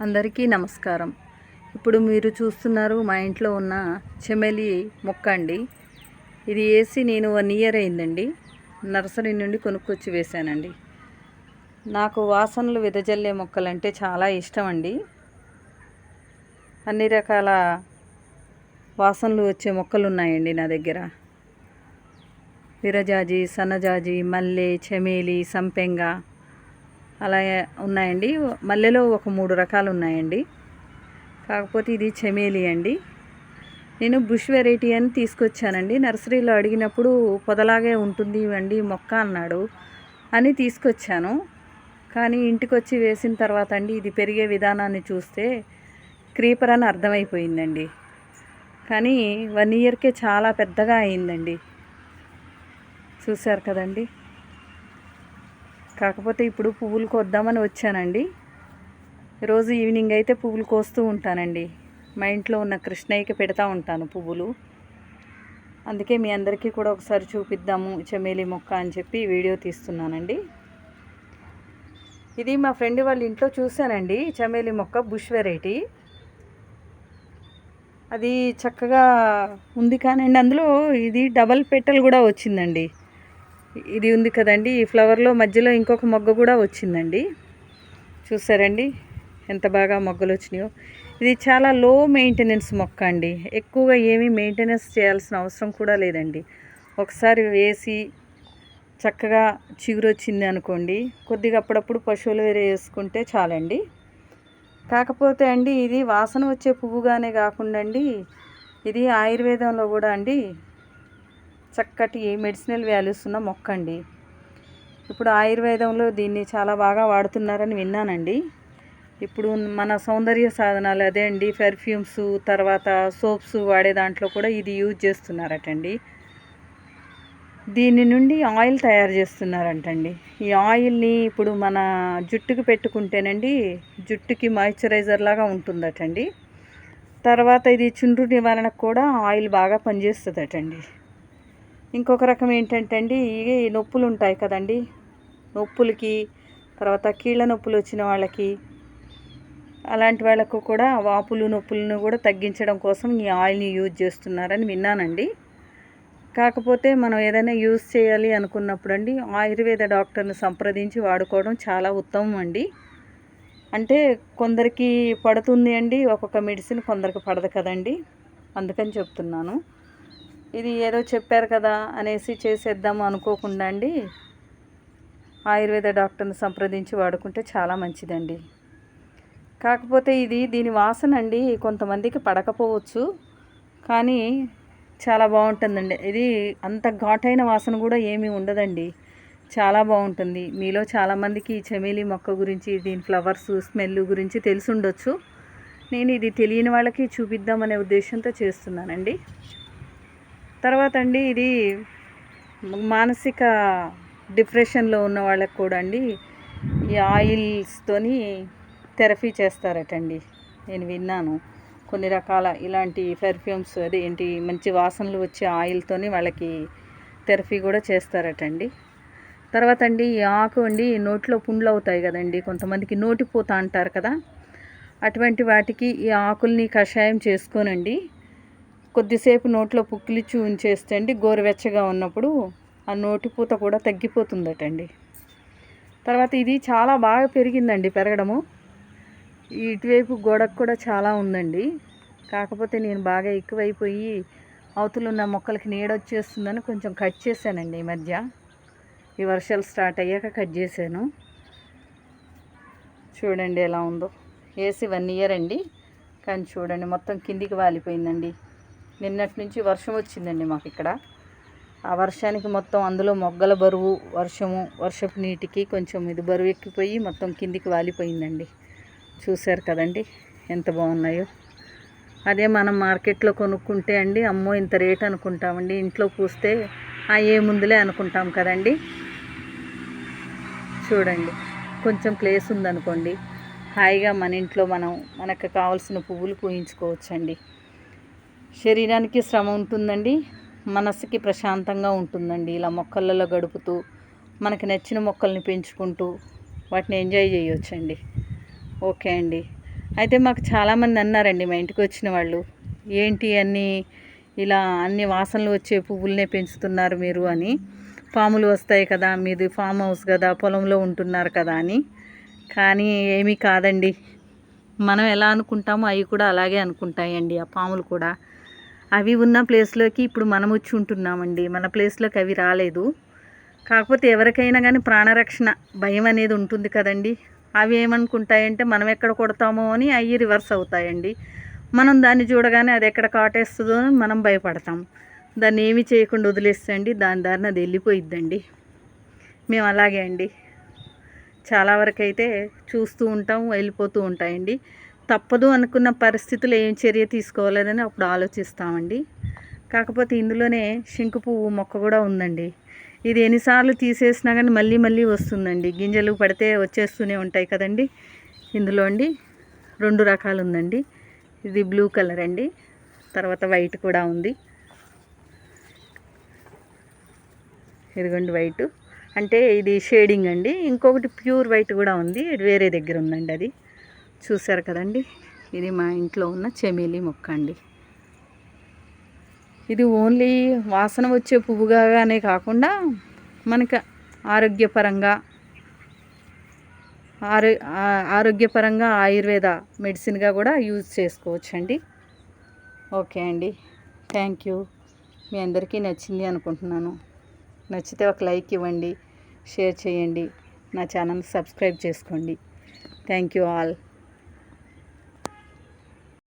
అందరికీ నమస్కారం. ఇప్పుడు మీరు చూస్తున్నారు మా ఇంట్లో ఉన్న చెమెలి మొక్క అండి. ఇది వేసి నేను వన్ ఇయర్ అయిందండి. నర్సరీ నుండి కొనుక్కొచ్చి వేశానండి నాకు వాసనలు వెదజల్లే మొక్కలంటే చాలా ఇష్టం అండి అన్ని రకాల వాసనలు వచ్చే మొక్కలు ఉన్నాయండి నా దగ్గర. విరజాజి సన్నజాజి మల్లె చెమేలి సంపెంగ అలా ఉన్నాయండి. మల్లెలో ఒక మూడు రకాలు ఉన్నాయండి. కాకపోతే ఇది చెమేలి అండి. నేను బుష్ వెరైటీ అని తీసుకొచ్చానండి. నర్సరీలో అడిగినప్పుడు పొదలాగే ఉంటుంది అండి మొక్క అన్నాడు అని తీసుకొచ్చాను. కానీ ఇంటికి వచ్చి వేసిన తర్వాత అండి ఇది పెరిగే విధానాన్ని చూస్తే క్రీపర్ అని అర్థమైపోయిందండి. కానీ వన్ ఇయర్కే చాలా పెద్దగా అయిందండి. చూశారు కదండి? కాకపోతే ఇప్పుడు పువ్వులు కోద్దామని వచ్చానండి. రోజు ఈవినింగ్ అయితే పువ్వులు కోస్తూ ఉంటానండి. మా ఇంట్లో ఉన్న కృష్ణయ్యకి పెడతా ఉంటాను పువ్వులు. అందుకే మీ అందరికీ కూడా ఒకసారి చూపిద్దాము చమేలి మొక్క అని చెప్పి వీడియో తీస్తున్నానండి. ఇది మా ఫ్రెండ్ వాళ్ళ ఇంట్లో చూశానండి చమేలి మొక్క బుష్ వెరైటీ. అది చక్కగా ఉంది కానండి. అందులో ఇది డబల్ పెట్టలు కూడా వచ్చిందండి. ఇది ఉంది కదండి. ఈ ఫ్లవర్లో మధ్యలో ఇంకొక మొగ్గ కూడా వచ్చిందండి. చూసారండి? ఎంత బాగా మొగ్గలు వచ్చినాయో. ఇది చాలా లో మెయింటెనెన్స్ మొక్క అండి. ఎక్కువగా ఏమీ మెయింటెనెన్స్ చేయాల్సిన అవసరం కూడా లేదండి. ఒకసారి వేసి చక్కగా చిగురు వచ్చింది అనుకోండి. కొద్దిగా అప్పుడప్పుడు పశువులు వేరే వేసుకుంటే చాలండి. కాకపోతే అండి ఇది వాసన వచ్చే పువ్వుగానే కాకుండా అండి ఇది ఆయుర్వేదంలో కూడా అండి చక్కటి మెడిసినల్ వాల్యూస్ ఉన్న మొక్క అండి ఇప్పుడు ఆయుర్వేదంలో దీన్ని చాలా బాగా వాడుతున్నారని విన్నానండి. ఇప్పుడు మన సౌందర్య సాధనాలు అదే అండి. పెర్ఫ్యూమ్స్ తర్వాత సోప్స్ వాడే దాంట్లో కూడా ఇది యూజ్ చేస్తున్నారటండి. దీని నుండి ఆయిల్ తయారు చేస్తున్నారంటండి. ఈ ఆయిల్ని ఇప్పుడు మన జుట్టుకి పెట్టుకుంటేనండి జుట్టుకి మాయిశ్చరైజర్ లాగా ఉంటుందటండి. తర్వాత ఇది చుండ్రు నివారణకు కూడా ఆయిల్ బాగా పనిచేస్తుందటండి. ఇంకొక రకం ఏంటంటే అండి ఈ నొప్పులు ఉంటాయి కదండి. నొప్పులకి తర్వాత కీళ్ళ నొప్పులు వచ్చిన వాళ్ళకి అలాంటి వాళ్ళకు కూడా వాపులు నొప్పులను కూడా తగ్గించడం కోసం ఈ ఆయిల్ని యూజ్ చేస్తున్నారని విన్నానండి. కాకపోతే మనం ఏదైనా యూజ్ చేయాలి అనుకున్నప్పుడు అండి ఆయుర్వేద డాక్టర్ని సంప్రదించి వాడుకోవడం చాలా ఉత్తమం అండి. అంటే కొందరికి పడుతుంది అండి ఒక్కొక్క మెడిసిన్ కొందరికి పడదు కదండి. అందుకని చెప్తున్నాను. ఇది ఏదో చెప్పారు కదా అనేసి చేసేద్దాము అనుకోకుండా అండి. ఆయుర్వేద డాక్టర్ని సంప్రదించి వాడుకుంటే చాలా మంచిదండి. కాకపోతే ఇది దీని వాసన అండి కొంతమందికి పడకపోవచ్చు. కానీ చాలా బాగుంటుందండి. ఇది అంత ఘాటైన వాసన కూడా ఏమీ ఉండదండి. చాలా బాగుంటుంది. మీలో చాలామందికి ఈ చమేలి మొక్క గురించి దీని ఫ్లవర్స్ స్మెల్ గురించి తెలిసి ఉండొచ్చు. నేను ఇది తెలియని వాళ్ళకి చూపిద్దామనే ఉద్దేశంతో చేస్తున్నానండి. తర్వాత అండి ఇది మానసిక డిప్రెషన్లో ఉన్న వాళ్ళకి కూడా అండి ఈ ఆయిల్స్తోని థెరపీ చేస్తారటండి. నేను విన్నాను. కొన్ని రకాల ఇలాంటి పెర్ఫ్యూమ్స్ అదే ఏంటి మంచి వాసనలు వచ్చే ఆయిల్తోని వాళ్ళకి థెరపీ కూడా చేస్తారటండి. తర్వాత అండి ఈ ఆకు అండి నోట్లో పుండ్లు అవుతాయి కదండి కొంతమందికి నోటిపోతా అంటారు కదా. అటువంటి వాటికి ఈ ఆకుల్ని కషాయం చేసుకోనండి. కొద్దిసేపు నోట్లో పుక్కిలిచ్చి ఉంచేస్తే అండి గోరువెచ్చగా ఉన్నప్పుడు ఆ నోటిపూత కూడా తగ్గిపోతుందటండి. తర్వాత ఇది చాలా బాగా పెరిగిందండి పెరగడము. ఇటువైపు గోడకు కూడా చాలా ఉందండి. కాకపోతే నేను బాగా ఎక్కువైపోయి అవతలున్న మొక్కలకి నీడొచ్చేస్తుందని కొంచెం కట్ చేశానండి ఈ మధ్య. ఈ వర్షాలు స్టార్ట్ అయ్యాక కట్ చేశాను. చూడండి ఎలా ఉందో. వేసి వన్ ఇయర్ అండి. కానీ చూడండి మొత్తం కిందికి వాలిపోయిందండి. నిన్నటి నుంచి వర్షం వచ్చిందండి మాకు ఇక్కడ. ఆ వర్షానికి మొత్తం అందులో మొగ్గల బరువు వర్షము వర్షపు నీటికి కొంచెం ఇది బరువు ఎక్కిపోయి మొత్తం కిందికి వాలిపోయిందండి. చూశారు కదండి ఎంత బాగున్నాయో. అదే మనం మార్కెట్లో కొనుక్కుంటే అండి అమ్మో ఇంత రేట్ అనుకుంటామండి. ఇంట్లో పూస్తే ఆ ఏముందులే అనుకుంటాం కదండి. చూడండి కొంచెం ప్లేస్ ఉందనుకోండి. హాయిగా మన ఇంట్లో మనం మనకు కావాల్సిన పువ్వులు పూయించుకోవచ్చండి. శరీరానికి శ్రమ ఉంటుందండి మనసుకి ప్రశాంతంగా ఉంటుందండి. ఇలా మొక్కలలో గడుపుతూ మనకి నచ్చిన మొక్కల్ని పెంచుకుంటూ వాటిని ఎంజాయ్ చేయొచ్చండి. ఓకే అండి. అయితే మాకు చాలామంది అన్నారండి మా ఇంటికి వచ్చిన వాళ్ళు ఏంటి అన్ని ఇలా అన్ని వాసనలు వచ్చే పువ్వులనే పెంచుతున్నారు మీరు అని. పాములు వస్తాయి కదా మీది ఫామ్ హౌస్ కదా పొలంలో ఉంటున్నారు కదా అని. కానీ ఏమీ కాదండి. మనం ఎలా అనుకుంటామో అవి కూడా అలాగే అనుకుంటాయండి ఆ పాములు కూడా. అవి ఉన్న ప్లేస్లోకి ఇప్పుడు మనం వచ్చి ఉంటున్నామండి. మన ప్లేస్లోకి అవి రాలేదు. కాకపోతే ఎవరికైనా కానీ ప్రాణరక్షణ భయం అనేది ఉంటుంది కదండి. అవి ఏమనుకుంటాయంటే మనం ఎక్కడ కొడతామో అని అవి రివర్స్ అవుతాయండి. మనం దాన్ని చూడగానే అది ఎక్కడ కాటేస్తుందో అని మనం భయపడతాం. దాన్ని ఏమీ చేయకుండా వదిలేస్తండి దాని దారిని అది వెళ్ళిపోయిద్దండి. మేము అలాగే అండి. చాలా వరకు అయితే చూస్తూ ఉంటాం వెళ్ళిపోతూ ఉంటాయండి. తప్పదు అనుకున్న పరిస్థితులు ఏం చర్య తీసుకోవాలని అప్పుడు ఆలోచిస్తామండి. కాకపోతే ఇందులోనే శంకు పువ్వు మొక్క కూడా ఉందండి. ఇది ఎన్నిసార్లు తీసేసినా కానీ మళ్ళీ మళ్ళీ వస్తుందండి. గింజలు పడితే వచ్చేస్తూనే ఉంటాయి కదండి. ఇందులో అండి రెండు రకాలు ఉందండి. ఇది బ్లూ కలర్ అండి. తర్వాత వైట్ కూడా ఉంది. ఇదిగోండి వైట్. అంటే ఇది షేడింగ్ అండి. ఇంకొకటి ప్యూర్ వైట్ కూడా ఉంది. వేరే దగ్గర ఉందండి అది. చూసారు కదండి? ఇది మా ఇంట్లో ఉన్న చెమేలి మొక్క అండి. ఇది ఓన్లీ వాసన వచ్చే పువ్వుగానే కాకుండా మనకి ఆరోగ్యపరంగా ఆరో ఆరోగ్యపరంగా ఆయుర్వేద మెడిసిన్గా కూడా యూజ్ చేసుకోవచ్చండి. ఓకే అండి. Thank you. మీ అందరికీ నచ్చింది అనుకుంటున్నాను. నచ్చితే ఒక లైక్ ఇవ్వండి షేర్ చేయండి నా ఛానల్ సబ్స్క్రైబ్ చేసుకోండి. Thank you all.